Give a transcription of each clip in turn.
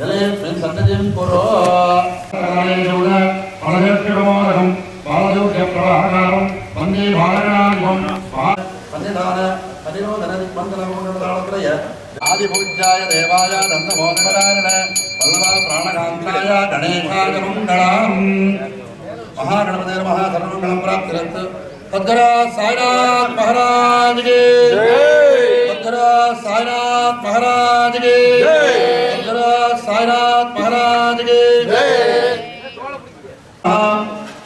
Friends అంతా చేసుకోరు బాలదౌర్య ప్రవాహకారం వందే భారనాగం పండితాన పరిరోధనదిగ్బంధనమోయ ఆదిపూజ్యాయ దేవాయ దంతమోదరాయణ పల్లవ ప్రాణకాంతాయ గణేశాగమంగళాం మహాగణపతే నమః సర్వమంగళం ప్రాప్తిరత్ తద్గరా సాయినాథ్ మహారాజ్కి సాయినాథ్ మహారాజ్కి साईनाथ महाराज के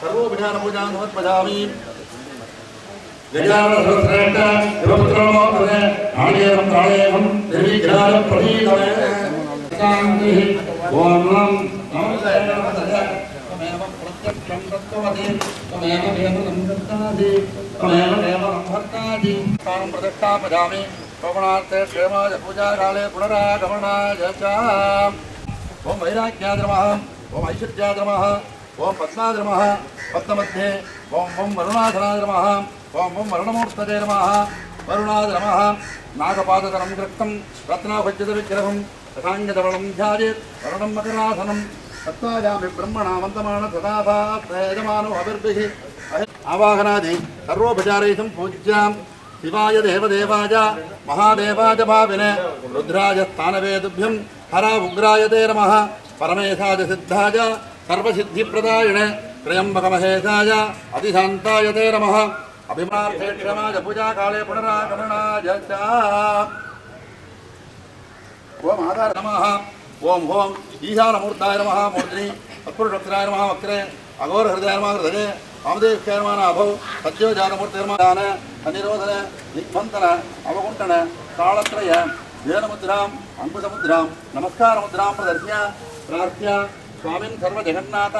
सर्वोभिज्ञानभुजानुभवत् भजामि गजाननसहस्रेण शिवपुत्रो भवे आण्डेयं काळेयं निर्विघ्नानप्रसीदमे शान्तिः। ॐ नमः नमः प्रतिष्ठा भजामि श्रवणार्थे क्षेमाय पूजाकाले पुनरागमनाय च। ఓం వైరాగ్యాద్రమ ఓం ఐశ్వర్యాద్రమ ఓం పద్మాద్రమ పద్మమధ్యే ఓం ఓం వరుణాధనాద్రమ ఓం ఓం వరుణమూర్తదే నమ వరుణాద్రమ నాగపాదతరం రక్తం రత్నాభజ్యత విగ్రహం రథాంగతవళం ధ్యాయేత్ వరుణం మకరాసనం తత్వాయామి బ్రహ్మణ వందమాన తదాభాత్ యజమానో అభిర్భి అవాహనాది సర్వోపచారైతం పూజ్యాం. अभिर्भिः आवाहनादि सर्वोपचारैः पूज्यां शिवाय देवदेवाय महादेवाय भाविने रुद्राय स्थानवेदुभ्यं हरा उग्राय ते नमः परमेशाय सिद्धाय सर्वसिद्धिप्रदायिणे त्र्यम्बकमहेशाय अतिशान्ताय ते नमः अभिमार्थे क्षमाय पूजाकाले पुनरागमनाय च ओम आधार नमः ओम ओम ईशानमूर्ताय नमः मूर्धनि तत्पुरुषोत्तराय नमः वक्रे अघोर हृदय नमः हृदये ವಾಮದೇವಸ್ಥಾನ ಅಭೌ ಸತ್ಯೋಜಾತಮೂರ್ತಿರ್ಮಾನ ಅನಿರೋಧನ ದಿಗ್ಬಂಧನ ಅವಗುಂಟನ ಕಾಳತ್ರಯ ವೇಣಮುದ್ರಾಂ ಅಂಕುಶಮುದ್ರಾಂ ನಮಸ್ಕಾರ ಮುದ್ರಾಂ ಪ್ರದರ್ಶ್ಯ ಪ್ರಾರ್ಥ್ಯ ಸ್ವಾಮಿನ್ ಸರ್ವಜಗನ್ನಾಥ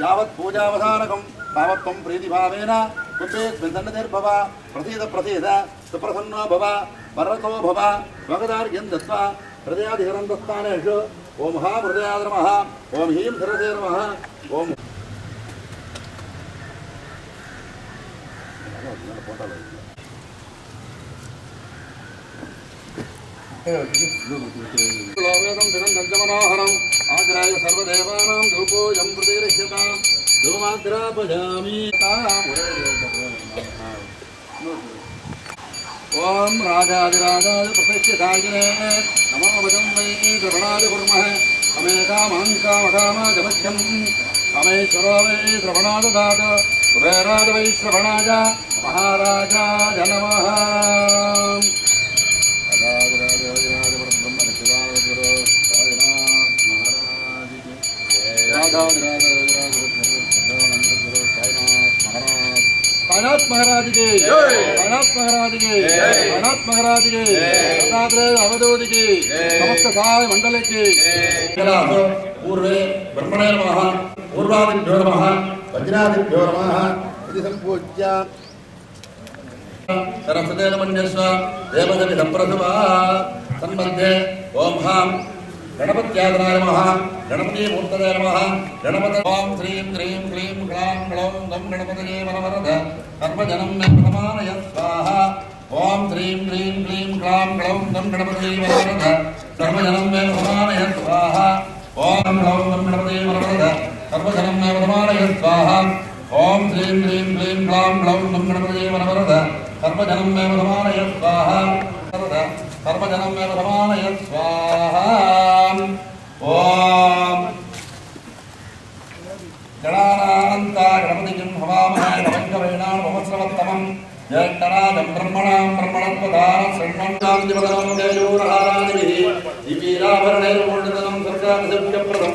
ಯಾವತ್ ಪೂಜಾವಧಾನಕಂ ತಾವತ್ವಂ ಪ್ರೀತಿಭಾವೇನ ಕುಂಭೇಸ್ಮಿನ್ ಸನ್ನದಿರ್ಭವ ಪ್ರಸೀದ ಪ್ರಸೀದ ಸುಪ್ರಸನ್ನೋ ಭವ ಭರತೋ ಭವ ಭಗದಾರ್ಘ್ಯಂ ದತ್ವ ಹೃದಯಾಧಿಹರಂದಸ್ಥಾನೇಷು ಓಂ ಮಹಾಹೃದಯಾದ ನಮಃ ಓಂ ಹೀಂ ಸರಸೇ ನಮಃ ಓಂ पता लग गया। आग्राय सर्वदेवानां धूपोऽयं प्रतिगृह्यतां धूमाग्रापयामि ॐ नमो वदं वै द्रवणादि कुर्मः समेकामहङ्कामकामा जमख्यं वै द्रवणाददात। दात कुबेराज वै श्रवणाय महाराजाय नमः कायनाथ महाराज की कायनाथ महाराज की कायनाथ महाराज की दत्तात्रेय अवधूत की समस्त सहाय मंडल की पूर्वे ब्रह्मणे नमः पूर्वादिभ्यो नमः వజ్రాదిభ్యో నమ ఇది సంపూజ్య. సరస్వతేన మన్యస్వ దేవగతి సంప్రసవా సన్మధ్యే ఓం హాం గణపత్యాదనాయ నమ గణపతీమూర్తదే నమ గణపత ఓం శ్రీం క్రీం క్లీం క్లాం గ్లౌం గం గణపతయే వరవరద కర్మజనం మే ప్రమాణయ స్వాహ. ఓం శ్రీం క్రీం క్లీం క్లాం గ్లౌం గం గణపతయే వరవరద కర్మజనం మే ప్రమాణయ స్వాహ. ఓం గ్లౌం గం గణపతయే వరవరద సర్వధనం నవమానయ స్వాహ ఓం శ్రీం హ్రీం క్లీం క్లాం క్లౌం గం గణపదే వరద. సర్వధనం నవమానయ స్వాహ వరద. సర్వధనం నవమానయ స్వాహ ఓం. గణానానంత గణపతిజం హవామహాయ నవంగవేణాం వమస్రవత్తమం జగన్నాథం బ్రహ్మణాం బ్రహ్మణత్వదాన శృణ్వంతాం దివదాం దేయోరహారాదిభిः దివీరాభరణైర్మూర్ధనం సర్గాభిసభ్యప్రదం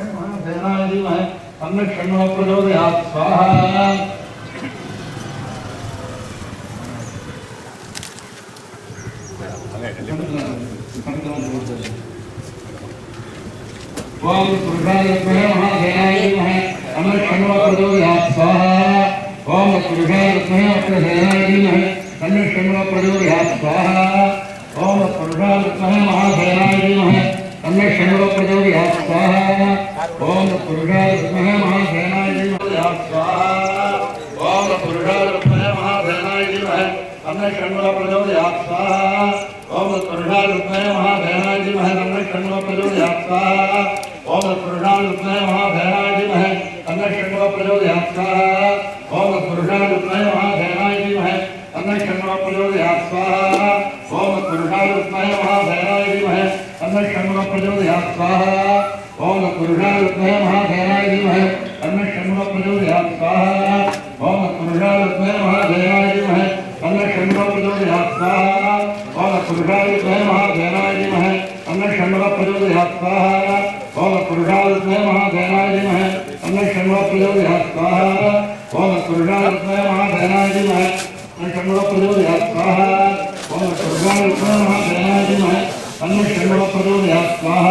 महासेनाय धीमहि। तन्नः षण्वः प्रचोदयात्। स्वाहा। ओम पुरुषाय विद्महे स्वाहा। ओम पुरुषाय विद्महे अग्रसेनाय स्वर्गालक्ष्मय महाधनादिमः अन्षण्मुखप्रचोदयात्माः ॐ स्वर्गालक्ष्मय महाधनादिमः अन्षण्मुखप्रचोदयात् स्वाहा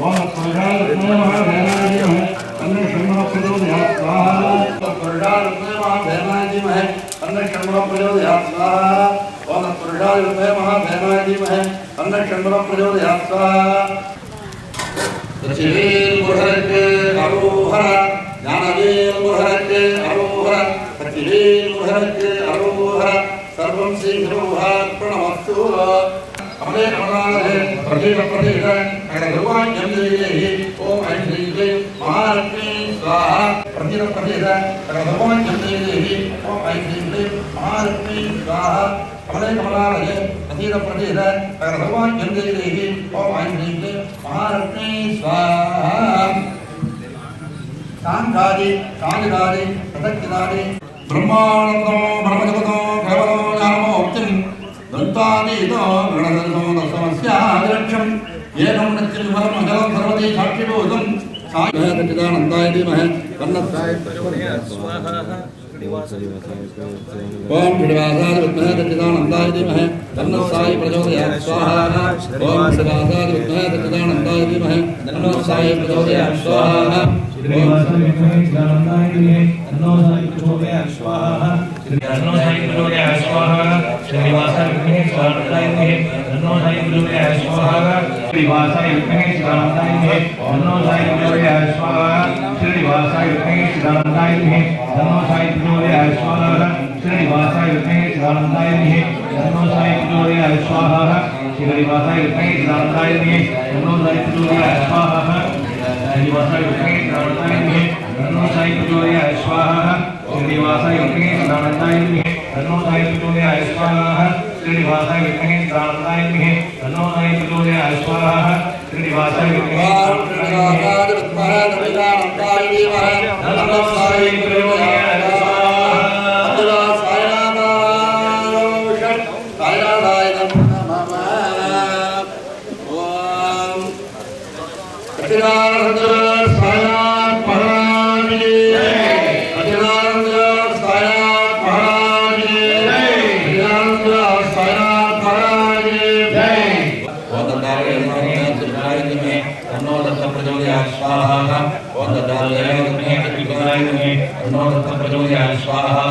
ॐ स्वर्गालक्ष्मय महाधनादिमः अन्षण्मुखप्रचोदयात् स्वाहा स्वर्गालक्ष्मय महाधनादिमः अन्षण्मुखप्रचोदयात् स्वाहा ॐ स्वर्गालक्ष्मय महाधनादिमः अन्षण्मुखप्रचोदयात् स्वाहा पृथिवीर्गुहर्ग अरोहः ஞானவேல் முருகனுக்கு அரோகரன் சக்திவேல் முருகனுக்கு அரோகரன் சர்வம் ஸ்ரீஹரோகார்ப்பணமஸ்து அமலே அமராதே பிரதீப பிரதீபன் கருவான் ஜந்திரேஹி ஓம் ஐம் ஸ்ரீஜே மகாலட்சுமி ஸ்வாஹா. பிரதீப பிரதீபன் கருவான் ஜந்திரேஹி ஓம் ஐம் ஸ்ரீஜே மகாலட்சுமி ஸ்வாஹா. அமலே அமராதே பிரதீப பிரதீபன் கருவான் ஜந்திரேஹி किनारे सतत किनारे ब्रह्मानंदो ब्रह्मजगतो केवलो ज्ञानमोक्तिं दन्तानीतो गणदन्तो दशमस्यादिलक्ष्यं येनं नृत्यविफलम् अजलं सर्वते साक्षिभूतं सायचिदानन्दाय विमहे कन्नत्ताय ओम श्रीवासादि विद्महे दत्तानन्दाय विमहे तन्नसाय प्रचोदयात् स्वाहा ओम श्रीवासादि विद्महे दत्तानन्दाय विमहे तन्नसाय प्रचोदयात् स्वाहा श्रीनिवासाय विद्महे श्रीरामदाय विद्महे धन्नो साई गुरुवे स्वाहा श्रीनिवासाय विद्महे श्रीरामदाय विद्महे धन्नो साई गुरुवे स्वाहा श्रीनिवासाय विद्महे श्रीरामदाय विद्महे धन्नो साई गुरुवे स्वाहा श्रीनिवासाय विद्महे श्रीरामदाय विद्महे धन्नो साई गुरुवे स्वाहा श्रीवासायुक्ते प्राणतायिन्ये तन्नो साई प्रचोदयाय स्वाहा श्रीवासायुक्ते प्राणतायिन्ये तन्नो साई प्रचोदयाय स्वाहा श्रीवासायुक्ते प्राणतायिन्ये तन्नो साई प्रचोदयाय स्वाहा श्रीवासायुक्ते प्राणतायिन्ये तन्नो साई प्रचोदयाय स्वाहा स्वाहा ओम तदालय गुणे अतिगुणाय गुणे नमो तत्त्वप्रचोदयाय स्वाहा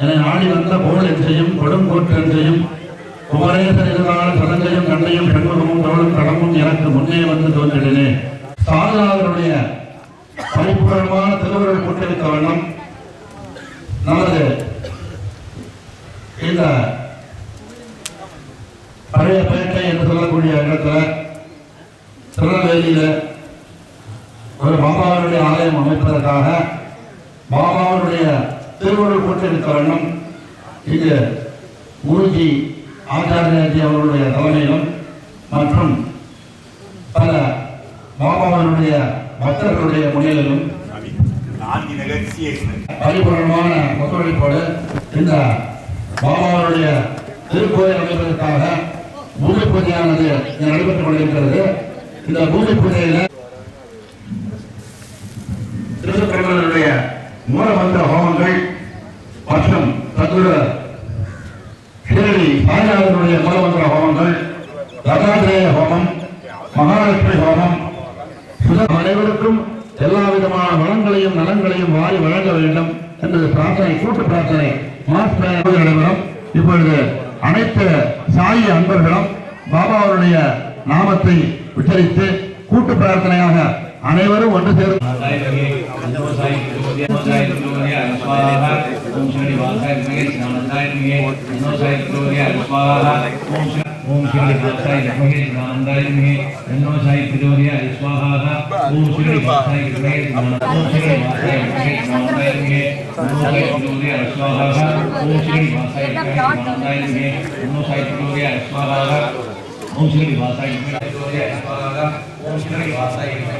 என நாடி வந்த போல் என் கொடுங்கோற்று என் செய்யும் குமரேசர் எதிரான சதங்கையும் கண்ணையும் பெண்முகமும் தோளும் கடமும் எனக்கு முன்னே வந்து தோன்றினே சாதனாளருடைய பரிபூரணமான திருவுருள் கொண்டிருக்க வண்ணம் நமது இந்த பழைய பேட்டை என்று சொல்லக்கூடிய இடத்துல திருநெல்வேலியில் ஒரு பாபாவுடைய ஆலயம் அமைப்பதற்காக பாபாவுடைய திருவள்ளுவர் போட்டிருக்க காரணம் இங்கு குருஜி ஆச்சாரியாஜி அவர்களுடைய தலைமையிலும் மற்றும் பல பாபாவினுடைய பக்தர்களுடைய முன்னிலையிலும் பரிபூர்ணமான ஒத்துழைப்போடு இந்த பாபாவுடைய திருக்கோயில் அமைப்பதற்காக பூமி பூஜையானது நடைபெற்றுக் கொண்டிருக்கிறது. இந்த பூமி பூஜையில திருச்செந்தூருடைய மூலமந்திர ஹோமங்கள் மற்றும் தத்துவ ஷிரடி சாய்நாதனுடைய மூலமந்திர ஹோமங்கள் தத்தாத்திரேய ஹோமம் மகாலட்சுமி ஹோமம் அனைவருக்கும் எல்லா விதமான வளங்களையும் நலன்களையும் வாரி வழங்க வேண்டும் என்பது பிரார்த்தனை கூட்டு பிரார்த்தனை மாஸ் நடைபெறும். இப்பொழுது அனைத்து சாயி அன்பர்களும் பாபாவுடைய நாமத்தை உச்சரித்து கூட்டு பிரார்த்தனையாக அனைவரும் ஒன்று சேரும். ஓம் ஸ்ரீ வாசாய வித்மகே சிவானந்தாய வித்மகே தன்னோ சாய் பிரச்சோதயாத் ஸ்வாஹா ஓம் ஸ்ரீ வாசாய வித்மகே சிவானந்தாய ஓம் ஸ்ரீ வாசாய வித்மகே சிவானந்தாய வித்மகே தன்னோ சாய் பிரச்சோதயாத் ஸ்வாஹா ஓம் ஸ்ரீ வாசாய வித்மகே சிவானந்தாய வித்மகே தன்னோ சாய் பிரச்சோதயாத் ஸ்வாஹா ஓம் ஸ்ரீ வாசாய் வித்மகே பிரச்சோதயாத் ஸ்வாஹா ஓம் ஸ்ரீ வாசாய வித்மகே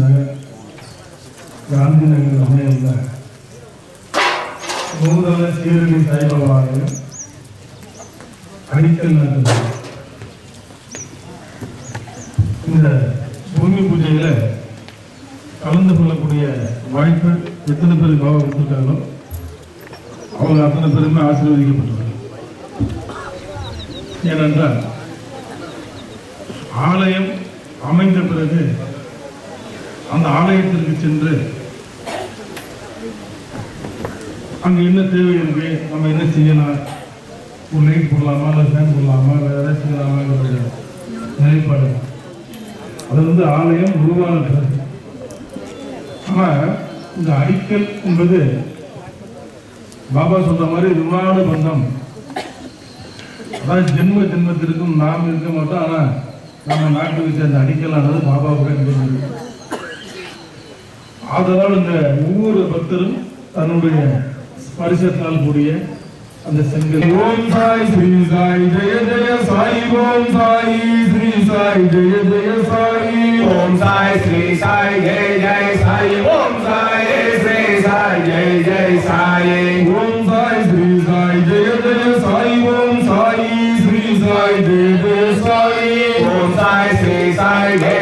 நகர் காந்தி நகரில் அமையுள்ள நூதன சீரடி சாய்பாபா அடிக்கல் நாட்டுது இந்த பூமி பூஜையில் கலந்து கொள்ளக்கூடிய வாய்ப்பு எத்தனை பேர் பாபா கொடுத்துருக்காங்களோ அவங்க அத்தனை பேருமே ஆசீர்வதிக்கப்பட்டவர்கள். ஏனென்றால் ஆலயம் அமைந்த பிறகு அந்த ஆலயத்திற்கு சென்று அங்க என்ன தேவை இருக்கு நம்ம என்ன செய்யலாம்? ஒரு லைட் போடலாமா? இல்லை ஃபேன் போடலாமா? வேற ஏதாவது செய்யலாமாங்கிற நிலைப்பாடு. அது வந்து ஆலயம் உருவான பிறகு. ஆனா இந்த அடிக்கல் என்பது பாபா சொல்ற மாதிரி விமான பந்தம். அதாவது ஜென்ம ஜென்மத்திற்கும் நாம் இருக்க மாட்டோம். ஆனா நம்ம நாட்டுக்கு சேர்ந்த அடிக்கலானது பாபா கூட ஆதலால் இந்த ஒவ்வொரு பக்தரும் தன்னுடைய ஸ்பரிசத்தால் கூடிய அந்த செங்கல். ஓம் சாய் ஸ்ரீ சாய் ஜெய ஜெய சாய் ஓம் சாய் ஸ்ரீ சாய் ஜெய ஜெய சாய். ஓம் சாய் ஸ்ரீ சாய் ஜெய ஜெய சாய். ஓம் சாய் ஸ்ரீ சாய் ஜெய ஜெய சாய். ஓம் சாய் ஸ்ரீ சாய் ஜெய ஜெய சாய் ஓம் சாய் ஸ்ரீ சாய் ஜெய ஜெய சாய். ஓம் சாய் ஸ்ரீ சாய் ஜெய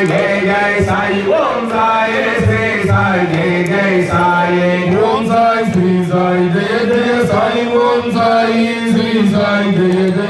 sai ge ge sai om sai se sai ge ge sai om sai sri sai de de sai om sai sri sai de de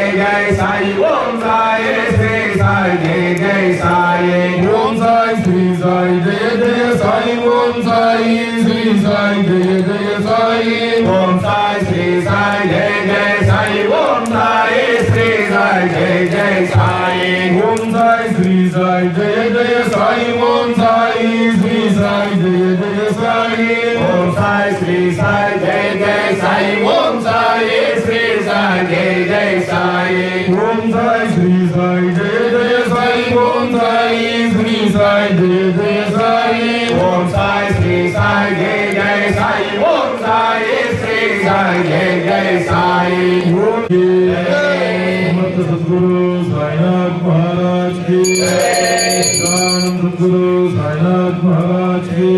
जय जय साई ओम समर्थ सद्गुरु साईनाथ महाराज की सदानंद सद्गुरु साईनाथ महाराज की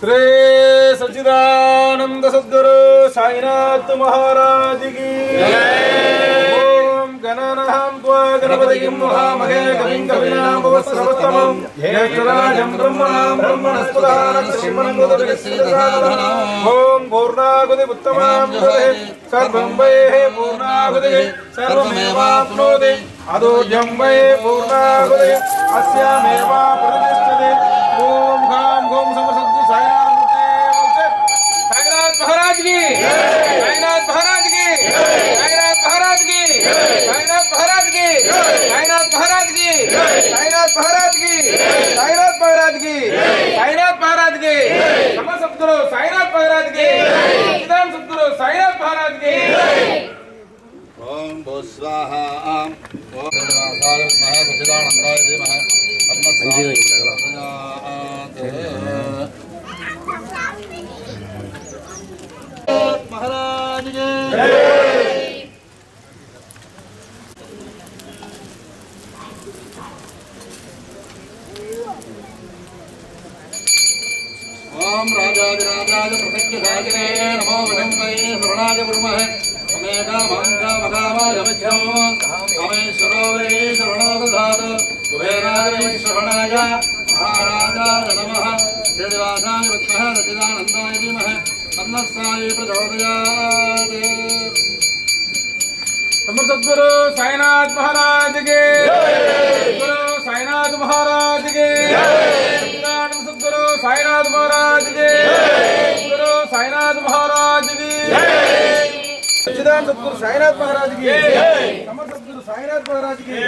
श्री सच्चिदानंद సంత సద్గురు సాయినాథ్ మహారాజుకి ఓం గణనహం త్వా గణపతిం మహామహే కవిం కవినాం భవస్సర్వోత్తమం జ్యేష్ఠరాజం బ్రహ్మణాం బ్రహ్మణస్పదాన శ్రీమన్ ఓం పూర్ణాగుది ఉత్తమాం సర్వం వై పూర్ణాగుది సర్వమేవాప్నోతి. అదో జం వై పూర్ణాగుది అస్యమేవా अमेका माङ्का मकामाय मध्यो अमेश्वरो वै शरणो दधातु कुबेराय वै श्रवणाय महाराजाय नमः श्रीनिवासाय विद्महे सच्चिदानन्दाय धीमहि तन्नः साई प्रचोदयात् समर सद्गुरु साईनाथ महाराज के सद्गुरु साईनाथ महाराज के सच्चिदानंद सद्गुरु साईनाथ महाराज के सद्गुरु साईनाथ महाराज की सच्चिदानंद सद्गुरु साईनाथ महाराज की समर सद्गुरु साईनाथ महाराज की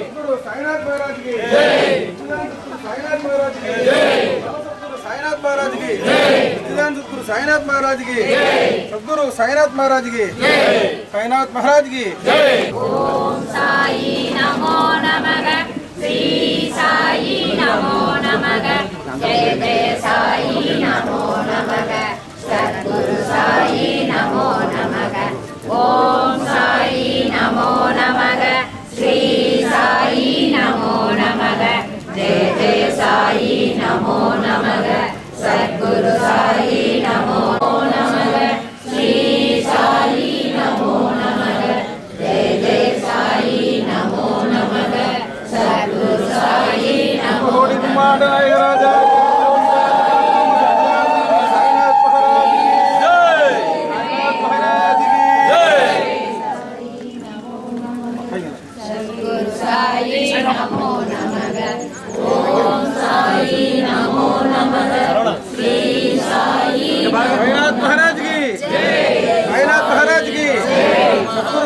सद्गुरु साईनाथ महाराज की सच्चिदानंद सद्गुरु साईनाथ महाराज की समर साईनाथ महाराज की सच्चिदानंद सद्गुरु साईनाथ महाराज की सद्गुरु साईनाथ महाराज की साईनाथ महाराज की साई नमो नमः। श्री साई नमो नमः। जय जय।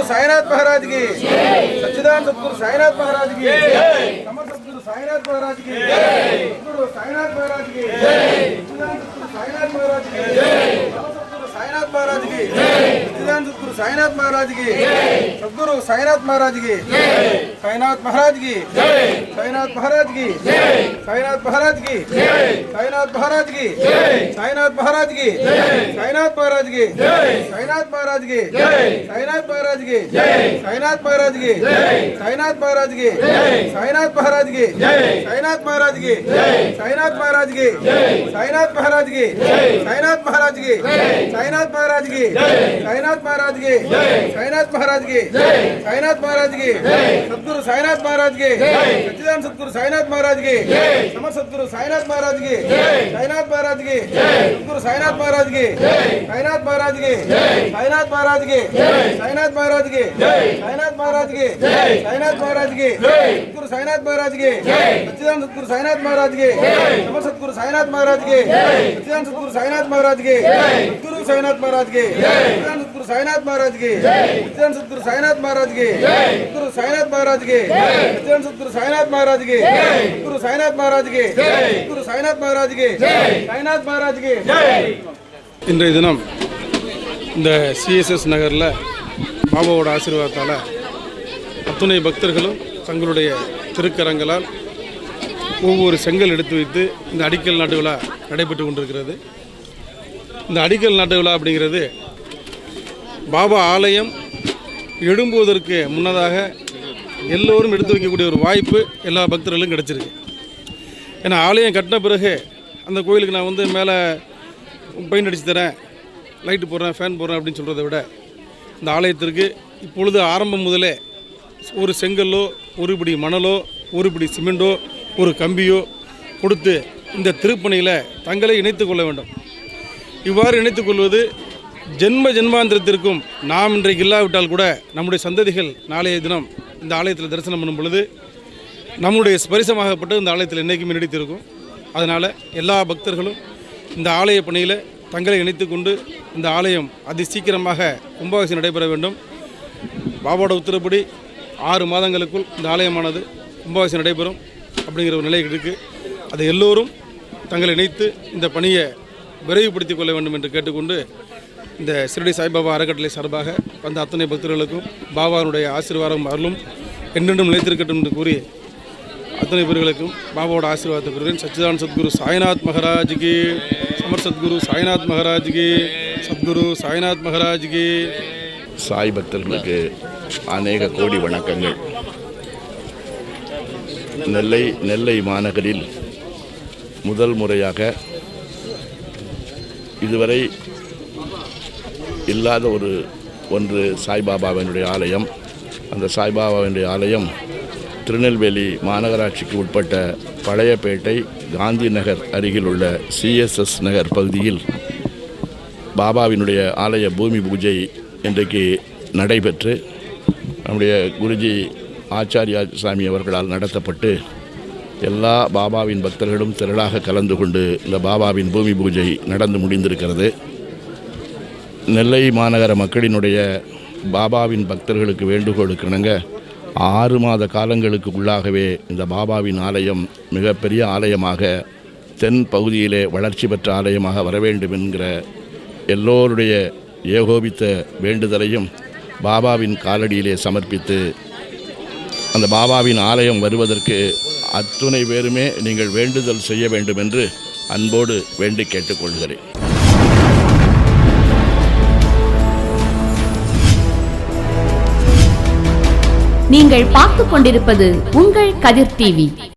साईनाथ महाराज की सच्चिदान सदगुरु साईनाथ महाराज की समर सदगुरु साईनाथ महाराज की सदगुरु साईनाथ महाराज की सच्चिदानंद सतगुरु साईनाथ महाराज की साईनाथ महाराज की सच्चिदानंद सतगुरु साईनाथ महाराज की सतगुरु साईनाथ महाराज की साईनाथ महाराज की साईनाथ महाराज की साईनाथ महाराज की साईनाथ महाराज की साईनाथ महाराज की साईनाथ महाराज की साईनाथ महाराज की साईनाथ महाराज की साईनाथ महाराज की साईनाथ महाराज की साईनाथ महाराज की साईनाथ महाराज की साईनाथ महाराज की साईनाथ महाराज की साईनाथ महाराज की साईनाथ महाराज की साईनाथ महाराज की साईनाथ महाराज की साईनाथ महाराज की सद्गुरु साईनाथ महाराज की सच्चिदानंद सद्गुरु साईनाथ महाराज की समर सद्गुरु साईनाथ महाराज की साईनाथ महाराज की सद्गुरु साईनाथ महाराज की साईनाथ महाराज की साईनाथ महाराज की साईनाथ महाराज की साईनाथ महाराज की साईनाथ महाराज की सद्गुरु साईनाथ महाराज की सच्चिदानंद सद्गुरु साईनाथ महाराज की समर सद्गुरु साईनाथ महाराज की सच्चिदानंद सद्गुरु साईनाथ महाराज की सद्गुरु साईनाथ महाराज की सच्चिदानंद सद्गुरु साईनाथ महाराज की सच्चिदानंद सद्गुरु साईनाथ महाराज की सद्गुरु साईनाथ महाराज की सच्चिदानंद सद्गुरु साईनाथ महाराज की सद्गुरु साईनाथ महाराज की सद्गुरु साईनाथ महाराज की साईनाथ महाराज की இன்றைய தினம் இந்த சிஎஸ்எஸ் நகரில் பாபாவோட ஆசீர்வாதத்தால் அத்துணை பக்தர்களும் தங்களுடைய திருக்கரங்களால் ஒவ்வொரு செங்கல் எடுத்து வைத்து இந்த அடிக்கல் நாட்டு விழா நடைபெற்று கொண்டிருக்கிறது இந்த அடிக்கல் நாட்டு விழா அப்படிங்கிறது பாபா ஆலயம் எழும்புவதற்கு முன்னதாக எல்லோரும் எடுத்து வைக்கக்கூடிய ஒரு வாய்ப்பு எல்லா பக்தர்களும் கிடச்சிருக்கு. ஏன்னா ஆலயம் கட்டின பிறகு அந்த கோயிலுக்கு நான் வந்து மேலே பெயிண்ட் அடித்து தரேன் லைட்டு போடுறேன் ஃபேன் போடுறேன் அப்படின்னு சொல்கிறத விட இந்த ஆலயத்திற்கு இப்பொழுது ஆரம்பம் முதலே ஒரு செங்கல்லோ ஒரு பிடி மணலோ ஒரு பிடி சிமெண்டோ ஒரு கம்பியோ கொடுத்து இந்த திருப்பணியில் தங்களை இணைத்து கொள்ள வேண்டும். இவ்வாறு இணைத்துக் கொள்வது ஜென்ம ஜென்மாந்திரத்திற்கும் நாம் இன்றைக்கு இல்லாவிட்டால் கூட நம்முடைய சந்ததிகள் நாளைய தினம் இந்த ஆலயத்தில் தரிசனம் பண்ணும் பொழுது நம்முடைய ஸ்பரிசமாகப்பட்டு இந்த ஆலயத்தில் என்றைக்குமே நீடித்திருக்கும். அதனால் எல்லா பக்தர்களும் இந்த ஆலய பணியில் தங்களை இணைத்து கொண்டு இந்த ஆலயம் அதி சீக்கிரமாக கும்பாபிஷேகம் நடைபெற வேண்டும். பாபாவோட உத்தரப்படி ஆறு மாதங்களுக்குள் இந்த ஆலயமானது கும்பாபிஷேகம் நடைபெறும் அப்படிங்கிற ஒரு நிலை இருக்குது அதை எல்லோரும் தங்களை இணைத்து இந்த பணியை விரைவுபடுத்திக் கொள்ள வேண்டும் என்று கேட்டுக்கொண்டு இந்த சிறுடி சாய்பாபா அறக்கட்டளை சார்பாக வந்த அத்தனை பக்தர்களுக்கும் பாபாவுடைய ஆசீர்வாதம் அருளும் என்றென்றும் நிலைத்திருக்கட்டும் என்று கூறி அத்தனை பேர்களுக்கும் பாபாவோட ஆசீர்வாதத்தை பெறுகிறேன் சச்சிதானந்த சத்குரு சாய்நாத் மகாராஜுக்கு சமர் சத்குரு சாய்நாத் மகாராஜுக்கு சத்குரு சாய்நாத் மகாராஜுக்கு சாய் பக்தர்களுக்கு அநேக கோடி வணக்கங்கள். நெல்லை நெல்லை மாநகரில் முதல் முறையாக இதுவரை இல்லாத ஒரு ஒன்று சாய்பாபாவினுடைய ஆலயம். அந்த சாய்பாபாவினுடைய ஆலயம் திருநெல்வேலி மாநகராட்சிக்கு உட்பட்ட பழையப்பேட்டை காந்தி நகர் அருகில் உள்ள சிஎஸ்எஸ் நகர் பகுதியில் பாபாவினுடைய ஆலய பூமி பூஜை இன்றைக்கு நடைபெற்று நம்முடைய குருஜி ஆச்சாரியா சாமி அவர்களால் நடத்தப்பட்டு எல்லா பாபாவின் பக்தர்களும் திரளாக கலந்து கொண்டு இந்த பாபாவின் பூமி பூஜை நடந்து முடிந்திருக்கிறது. நெல்லை மாநகர மக்களினுடைய பாபாவின் பக்தர்களுக்கு வேண்டுகோளுக்கு இணங்க ஆறு மாத காலங்களுக்கு உள்ளாகவே இந்த பாபாவின் ஆலயம் மிகப்பெரிய ஆலயமாக தென் பகுதியிலே வளர்ச்சி பெற்ற ஆலயமாக வர வேண்டும் என்கிற எல்லோருடைய ஏகோபித்த வேண்டுதலையும் பாபாவின் காலடியிலே சமர்ப்பித்து அந்த பாபாவின் ஆலயம் வருவதற்கு அத்துணை பேருமே நீங்கள் வேண்டுதல் செய்ய வேண்டும் என்று அன்போடு வேண்டி கேட்டுக்கொள்கிறேன். நீங்கள் பார்த்துக் கொண்டிருப்பது உங்கள் கதிர் டிவி.